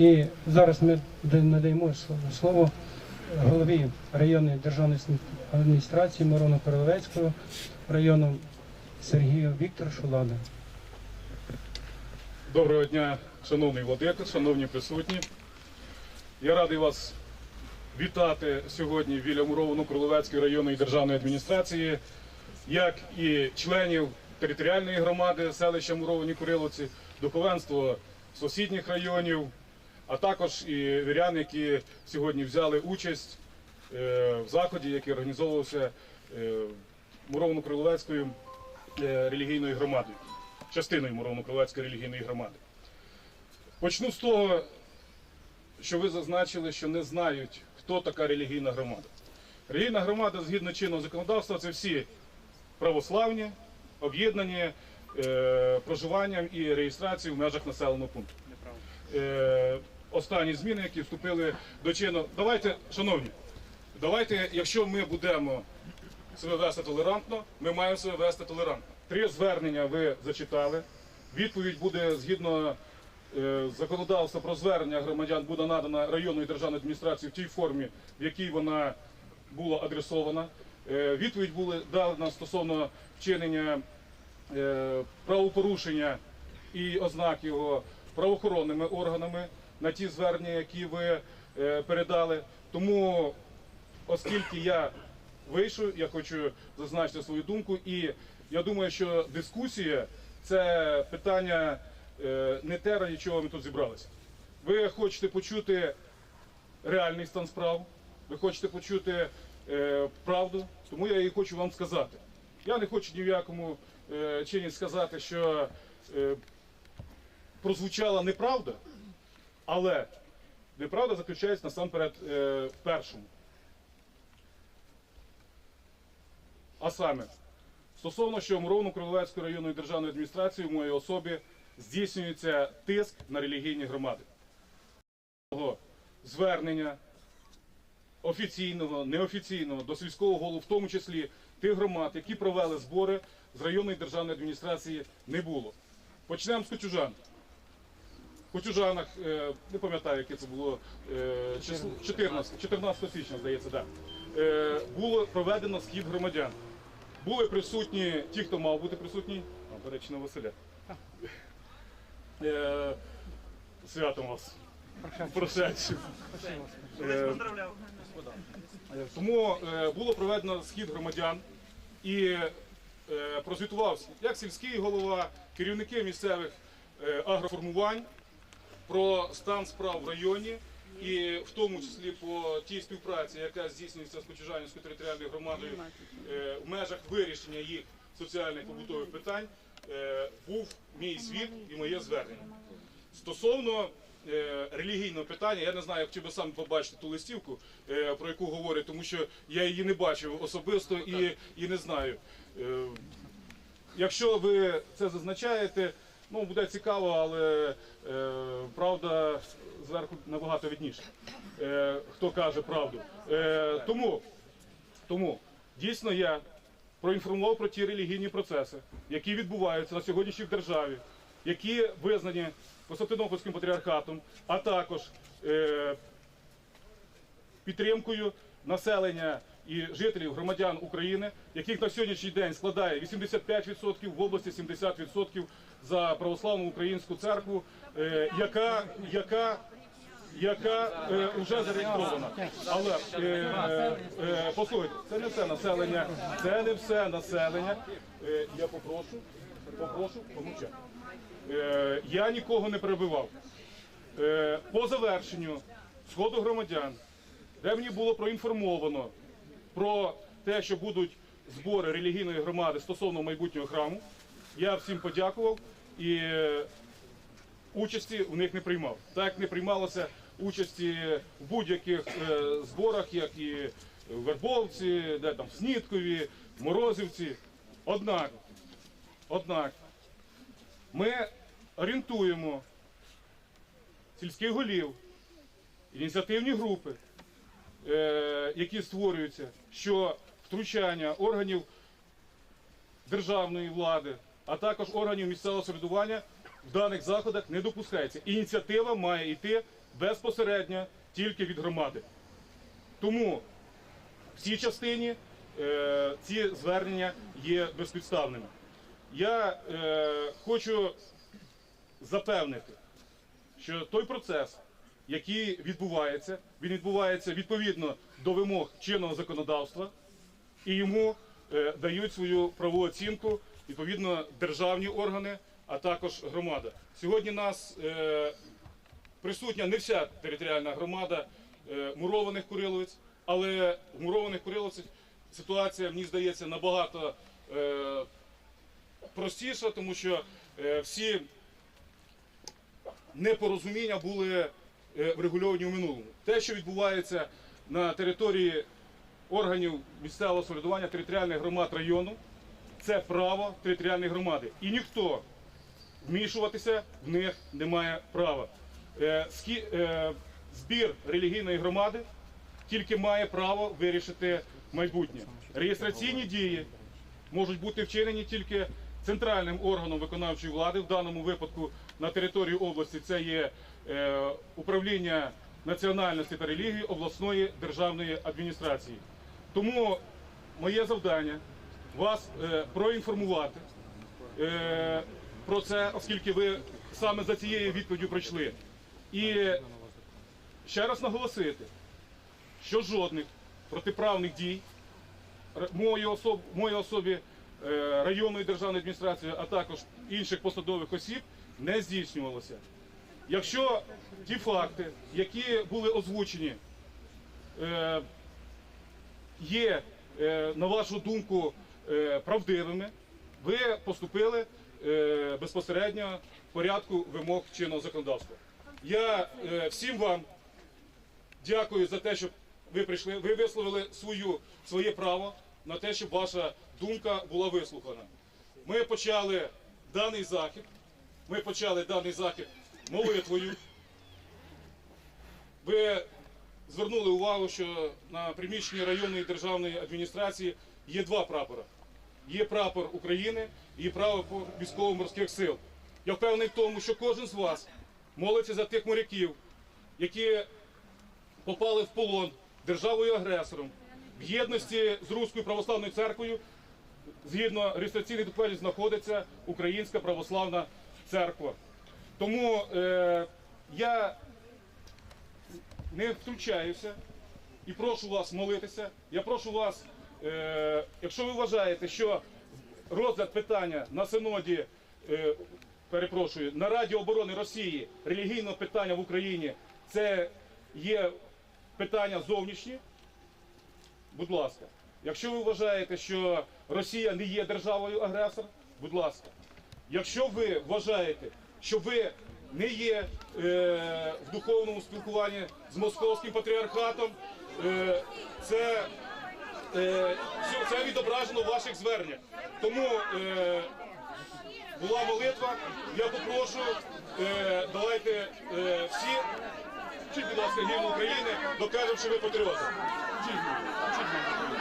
І зараз ми надаємо слово- слово голові районної державної адміністрації Мирону Королевецького району Сергію Віктор Шулада. Доброго дня, шановний владико, шановні присутні. Я радий вас вітати сьогодні біля муровану Кролевецької районної державної адміністрації, як і членів територіальної громади селища Муровані Куриловці, духовенство сусідніх районів, а також і вірян, які сьогодні взяли участь е, в заході, який організовувався е, муровано криловецькою релігійною громадою частиною Муровно-Кровецької релігійної громади. Почну з того, що ви зазначили, що не знають, хто така релігійна громада. Релігійна громада, згідно чинного законодавства, це всі православні, об'єднані е, проживанням і реєстрацією в межах населеного пункту. Е, останні зміни, які вступили до чину. Давайте, шановні, давайте, якщо ми будемо себе вести толерантно, ми маємо себе вести толерантно. Три звернення ви зачитали. Відповідь буде згідно е, законодавства про звернення громадян буде надана районною державною адміністрацією в тій формі, в якій вона була адресована. Е, відповідь була дана стосовно вчинення е, правопорушення і ознак його правоохоронними органами на ті звернення, які ви е, передали. Тому оскільки я вийшов, я хочу зазначити свою думку, і я думаю, що дискусія це питання е, не те, ради чого ми тут зібралися. Ви хочете почути реальний стан справ, ви хочете почути е, правду, тому я і хочу вам сказати. Я не хочу ні в якому чині сказати, що прозвучала неправда, але неправда заключається насамперед е, в першому. А саме, стосовно що Муровно Криловецької районної державної адміністрації в моїй особі здійснюється тиск на релігійні громади. Звернення офіційного, неофіційного до сільського голову, в тому числі тих громад, які провели збори з районної державної адміністрації, не було. Почнемо з Кочужан. В Кочужанах, е, не пам'ятаю, яке це було е, 14, 14 січня, здається, так. Е, було проведено схід громадян. Були присутні ті, хто мав бути присутній, а, до речі, на Василя. Святом вас. Прошедшим. Е, Е, Тому було проведено схід громадян і прозвітувався як сільський голова, керівники місцевих агроформувань про стан справ в районі, і в тому числі по тій співпраці, яка здійснюється з Кочужанівською територіальною громадою е, в межах вирішення їх соціальних побутових питань, е, був мій звіт і моє звернення. Стосовно е, релігійного питання, я не знаю, хотів би сам побачити ту листівку, про яку говорять, тому що я її не бачив особисто і, і не знаю. Якщо ви це зазначаєте, ну буде цікаво, але е, правда зверху набагато відніше. Е, хто каже правду. Е, тому, тому дійсно я проінформував про ті релігійні процеси, які відбуваються на сьогоднішній державі, які визнані Константинопольським патріархатом, а також е, підтримкою населення і жителів громадян України, яких на сьогоднішній день складає 85%, в області 70% за православну українську церкву, е, яка, яка яка е, вже зареєстрована. Але е, е, послухайте, це не все населення, це не все населення. Е, я попрошу, попрошу помовчати. Е, я нікого не перебивав. Е, по завершенню сходу громадян, де мені було проінформовано про те, що будуть збори релігійної громади стосовно майбутнього храму, я всім подякував і е, участі в них не приймав. Так не приймалося участі в будь-яких е, зборах, як і в Вербовці, де там в Сніткові, в Морозівці. Однак, однак, ми орієнтуємо сільських голів, ініціативні групи, е, які створюються, що втручання органів державної влади, а також органів місцевого самоврядування в даних заходах не допускається. Ініціатива має йти безпосередньо тільки від громади. Тому в цій частині е, ці звернення є безпідставними. Я е, хочу запевнити, що той процес, який відбувається, він відбувається відповідно до вимог чинного законодавства, і йому е, дають свою правову оцінку відповідно державні органи, а також громада. Сьогодні нас е, присутня не вся територіальна громада е, мурованих Куриловець, але в мурованих Куриловцях ситуація, мені здається, набагато е, простіша, тому що е, всі непорозуміння були врегульовані у минулому. Те, що відбувається на території органів місцевого самоврядування територіальних громад району, це право територіальної громади. І ніхто вмішуватися в них не має права. Е, е, Збір релігійної громади тільки має право вирішити майбутнє. Реєстраційні дії можуть бути вчинені тільки центральним органом виконавчої влади. В даному випадку на території області це є е, управління національності та релігії обласної державної адміністрації. Тому моє завдання вас е, проінформувати е, про це, оскільки ви саме за цією відповіддю прийшли. І ще раз наголосити, що жодних протиправних дій моєї особ, моїй особі е, районної державної адміністрації, а також інших посадових осіб не здійснювалося. Якщо ті факти, які були озвучені, е, є, е, на вашу думку, е, правдивими, ви поступили безпосередньо в порядку вимог чинного законодавства. Я всім вам дякую за те, що ви прийшли. Ви висловили свою, своє право на те, щоб ваша думка була вислухана. Ми почали даний захід. Ми почали даний захід молитвою. Ви звернули увагу, що на приміщенні районної державної адміністрації є два прапора. Є прапор України і прапор військово-морських сил. Я впевнений в тому, що кожен з вас молиться за тих моряків, які попали в полон державою агресором в єдності з Руською православною церквою. Згідно реєстраційних документів знаходиться Українська православна церква. Тому е, я не втручаюся і прошу вас молитися. Я прошу вас, е, якщо ви вважаєте, що розгляд питання на синоді, е, перепрошую, на Раді оборони Росії релігійного питання в Україні це є питання зовнішні. Будь ласка, якщо ви вважаєте, що Росія не є державою агресор, будь ласка. Якщо ви вважаєте, що ви не є е, в духовному спілкуванні з московським патріархатом, е, це, е, все- це відображено в ваших зверненнях. Тому е, була молитва. Я попрошу, е, давайте е, всі, вчіть, будь ласка, гімн України, докажемо, що ви патріоти. Вчіть гімн України.